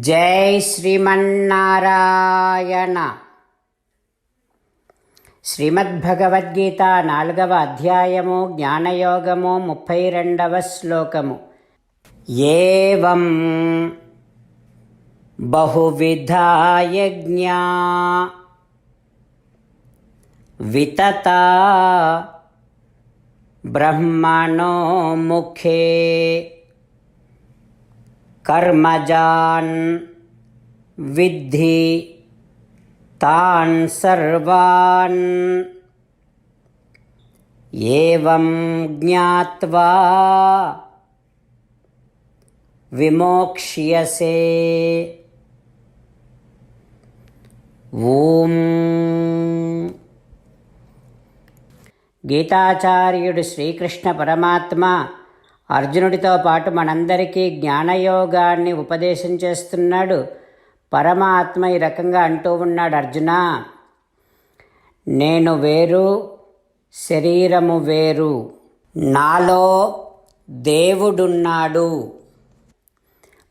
జై శ్రీమన్నారాయణ. శ్రీమద్భగవద్గీత నాలుగవ అధ్యాయము జ్ఞానయోగము ముప్పై రెండవ శ్లోకము. ఏవం బహువిధాయజ్ఞా వితత బ్రహ్మణో ముఖే कर्मजान् विद्धि तान् सर्वान् एवं ज्ञात्वा विमोक्ष्यसे ॐ గీతాచార్యుడు శ్రీకృష్ణ పరమాత్మ అర్జునుడితో పాటు మనందరికీ జ్ఞానయోగాన్ని ఉపదేశం చేస్తున్నాడు. పరమాత్మ ఈ రకంగా అంటూ ఉన్నాడు అర్జున నేను వేరు శరీరము వేరు. నాలో దేవుడున్నాడు.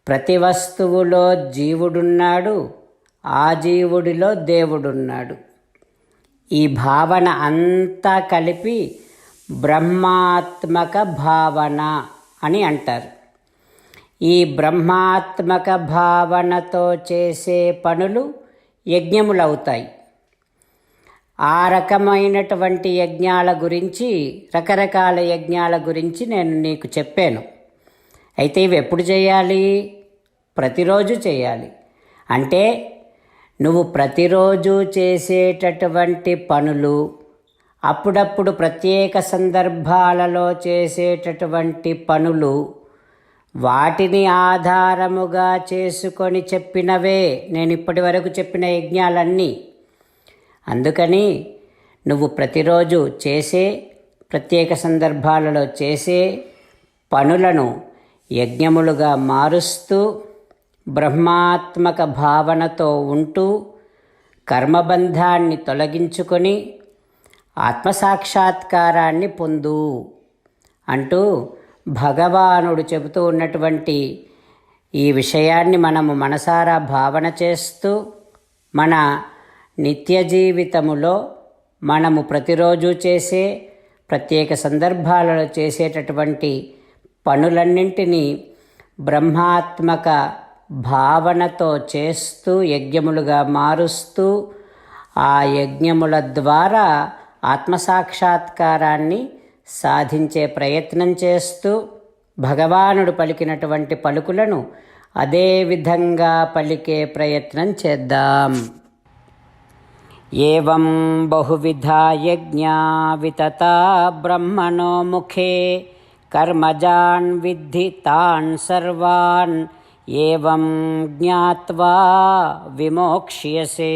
ప్రతి వస్తువులో జీవుడున్నాడు ఆ జీవుడిలో దేవుడున్నాడు. ఈ భావన అంతా కలిపి బ్రహ్మాత్మక భావన అని అంటారు. ఈ బ్రహ్మాత్మక భావనతో చేసే పనులు యజ్ఞములవుతాయి. ఆ రకమైనటువంటి యజ్ఞాల గురించి రకరకాల యజ్ఞాల గురించి నేను నీకు చెప్పాను. అయితే ఇవి ఎప్పుడు చేయాలి? ప్రతిరోజు చేయాలి. అంటే నువ్వు ప్రతిరోజు చేసేటటువంటి పనులు అప్పుడప్పుడు ప్రత్యేక సందర్భాలలో చేసేటటువంటి పనులు వాటిని ఆధారముగా చేసుకొని చెప్పినవే. నేను ఇప్పటి వరకు చెప్పిన యజ్ఞాలన్నీ. అందుకని నువ్వు ప్రతిరోజు చేసే ప్రత్యేక సందర్భాలలో చేసే పనులను యజ్ఞములుగా మారుస్తూ బ్రహ్మాత్మక భావనతో ఉంటూ కర్మబంధాన్ని తొలగించుకొని ఆత్మసాక్షాత్కారాన్ని పొందు అంటూ భగవానుడు చెబుతూ ఉన్నటువంటి ఈ విషయాన్ని మనము మనసారా భావన చేస్తూ మన నిత్య జీవితములో మనము ప్రతిరోజు చేసే ప్రత్యేక సందర్భాలలో చేసేటటువంటి పనులన్నింటినీ బ్రహ్మాత్మక భావనతో చేస్తూ యజ్ఞములుగా మారుస్తూ ఆ యజ్ఞముల ద్వారా ఆత్మసాక్షాత్కారాన్ని సాధించే ప్రయత్నం చేస్తూ భగవానుడు పలికినటువంటి పలుకులను అదే విధంగా పలికే ప్రయత్నం చేద్దాం. ఏం బహువిధా యజ్ఞా వితత బ్రహ్మణో ముఖే కర్మజాన్ విద్ధి తాన్ సర్వాన్ ఏం జ్ఞాత్వా విమోక్ష్యసే.